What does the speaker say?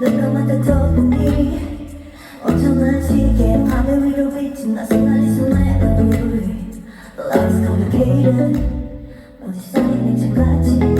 눈감아도 도분이 온천을 지게 밤의 위로 비친 나선한 이슬의 얼굴 Love's complicated 먼지 쌓인 냉장같이